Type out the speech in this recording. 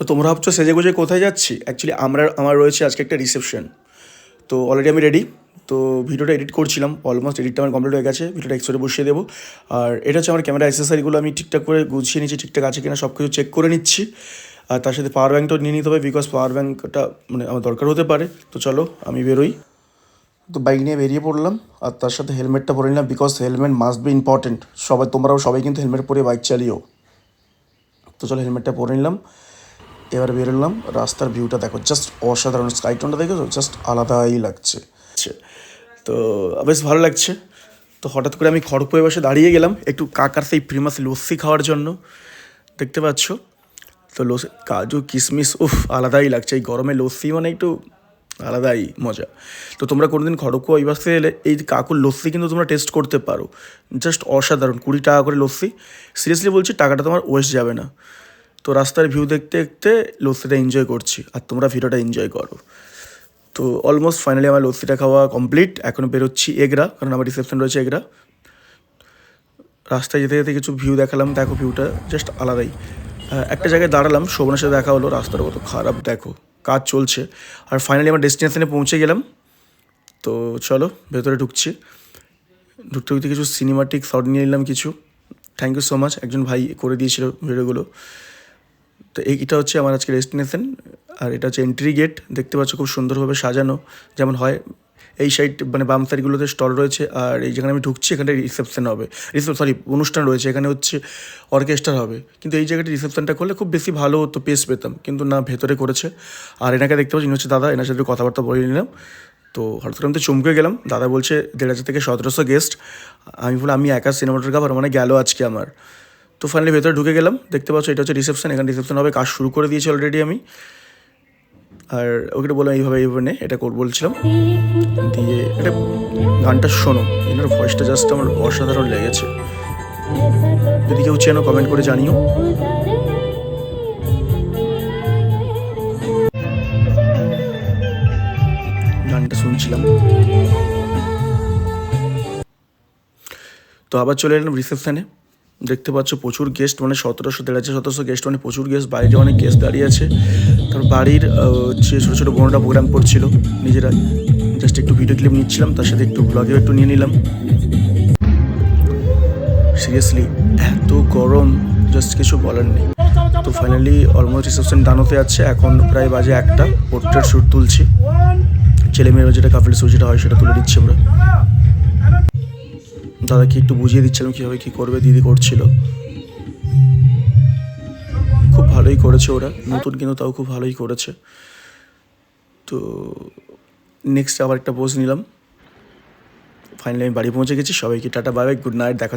তো তোমরা ভাবছ সেজে গুজে কোথায় যাচ্ছি? অ্যাকচুয়ালি আমরা, আমার রয়েছে আজকে একটা রিসেপশন তো অলরেডি আমি রেডি তো ভিডিওটা এডিট করছিলাম অলমোস্ট এডিটটা আমার কমপ্লিট হয়ে গেছে। ভিডিওটা এক্সপোর্টে বসিয়ে দেবো। আর এটা হচ্ছে আমার ক্যামেরা অ্যাক্সেসারিগুলো আমি ঠিকঠাক করে গুছিয়ে নিচ্ছি, ঠিকঠাক আছে কিনা সব কিছু চেক করে নিচ্ছি। আর তার সাথে পাওয়ার ব্যাঙ্কটাও নিয়ে নিতে হবে বিকজ পাওয়ার ব্যাঙ্কটা মানে আমার দরকার হতে পারে। তো চলো, আমি বেরোই। তো বাইক নিয়ে বেরিয়ে পড়লাম। আর তার সাথে হেলমেটটা পরে নিলাম because helmet must be important সবাই, তোমরাও সবাই কিন্তু হেলমেট পরে বাইক চালিও। তো চলো হেলমেটটা পরে নিলাম। এবার বেরোলাম রাস্তার ভিউটা দেখো জাস্ট অসাধারণ স্কাইটনটা দেখো জাস্ট আলাদাই লাগছে। তো, বেশ ভালো লাগছে। তো হঠাৎ করে আমি খড়গপুরে বসে দাঁড়িয়ে গেলাম, একটু কাকার সেই ফেমাস লস্যি খাওয়ার জন্য। দেখতে পাচ্ছ? তো লস্যি, কাজু কিশমিশ উফ, আলাদাই লাগছে। এই গরমে লস্যি মানে একটু আলাদাই মজা। তো তোমরা কোনোদিন খড়গপুর ওই বাসে এলে এই কাকুর লস্যি কিন্তু তোমরা টেস্ট করতে পারো। জাস্ট অসাধারণ, কুড়ি টাকা করে লস্যি। সিরিয়াসলি বলছি, টাকাটা তোমার ওয়েস্ট যাবে না। তো রাস্তার ভিউ দেখতে দেখতে লস্যিটা এনজয় করছি, আর তোমরা ভিডিওটা এনজয় করো। তো অলমোস্ট ফাইনালি আমার লস্যিটা খাওয়া কমপ্লিট এখন বেরোচ্ছি এগরা, কারণ আমার রিসেপশন রয়েছে এগরা। রাস্তায় যেতে যেতে কিছু ভিউ দেখালাম, দেখো ভিউটা জাস্ট আলাদাই। একটা জায়গায় দাঁড়ালাম, শোভনের সাথে দেখা হলো, রাস্তাটা কত খারাপ, দেখো, কাজ চলছে। আর ফাইনালি আমার ডেস্টিনেশনে পৌঁছে গেলাম। তো চলো, ভেতরে ঢুকছি। ঢুকতে ঢুকতে কিছু সিনেমাটিক শট নিয়ে নিলাম কিছু। থ্যাংক ইউ সো মাচ একজন ভাই করে দিয়েছিল ভিডিওগুলো তো এই, এটা হচ্ছে আমার আজকে ডেস্টিনেশন আর এটা হচ্ছে এন্ট্রি গেট দেখতে পাচ্ছ খুব সুন্দরভাবে সাজানো, যেমন হয় এই সাইড মানে বাম সাইডগুলোতে স্টল রয়েছে, আর এই যেখানে আমি ঢুকছি এখানে রিসেপশন হবে রিসেপ সরি অনুষ্ঠান রয়েছে, এখানে হচ্ছে অর্কেস্ট্রা হবে, কিন্তু এই জায়গাটা রিসেপশনটা করলে খুব বেশি ভালো হতো পেস পেতাম, কিন্তু না, ভেতরে করেছে, আর এনাকে দেখতে পাচ্ছি হচ্ছে দাদা, এনার সাথে কথাবার্তা বলে নিলাম, তো হঠাৎ করে আমি তো চমকে গেলাম, দাদা বলছে, দেড় হাজার থেকে সতেরোশো গেস্ট আমি বলে আমি একা সিনেমাটোগ্রাফার মানে গেল আজকে আমার তো ফাইনালি ভেতরে ঢুকে গেলাম। দেখতে পাচ্ছ এটা হচ্ছে রিসেপশন এখানে রিসেপশন হবে। কাজ শুরু করে দিয়েছি অলরেডি আমি। আর ওকে বললাম, এইভাবে এইভাবে নে। এটা করব বলছিলাম। দিয়ে এটা গানটা শোনো। এনার ভয়েসটা জাস্ট আমার অসাধারণ লেগেছে। যদি কেউ চেনো কমেন্ট করে জানিও। গানটা শুনছিলাম। তো আবার চলে এলাম রিসেপশানে দেখতে পাচ্ছ প্রচুর গেস্ট মানে সতেরোশো দেড় হাজার সতেরোশো গেস্ট মানে প্রচুর গেস্ট বাইরে অনেক গেস্ট দাঁড়িয়ে আছে। তার বাড়ির যে ছোটো ছোটো বোনরা প্রোগ্রাম করছিল, নিজেরা জাস্ট একটু ভিডিও ক্লিপ নিচ্ছিলাম, তার সাথে একটু ব্লগেও একটু নিয়ে নিলাম। সিরিয়াসলি এত গরম জাস্ট কিছু বলার নেই। তো ফাইনালি অলমোস্ট রিসেপশন ডান হতে যাচ্ছে, এখন প্রায় বাজে একটা পোর্ট্রেট শ্যুট তুলছি। ছেলে মেয়েরা যেটা কাপড় শ্যুট যেটা হয়, সেটা তুলে দিচ্ছি আমরা। দাদাকে একটু বুঝিয়ে দিচ্ছিলাম কীভাবে কী করবে, দিদি করছিল। খুব ভালোই করেছে ওরা, নতুন কিন্তু তাও খুব ভালোই করেছে। তো নেক্সট আবার একটা পোজ নিলাম। ফাইনালি আমি বাড়ি পৌঁছে গেছি, সবাইকে টাটা বাই গুড নাইট দেখা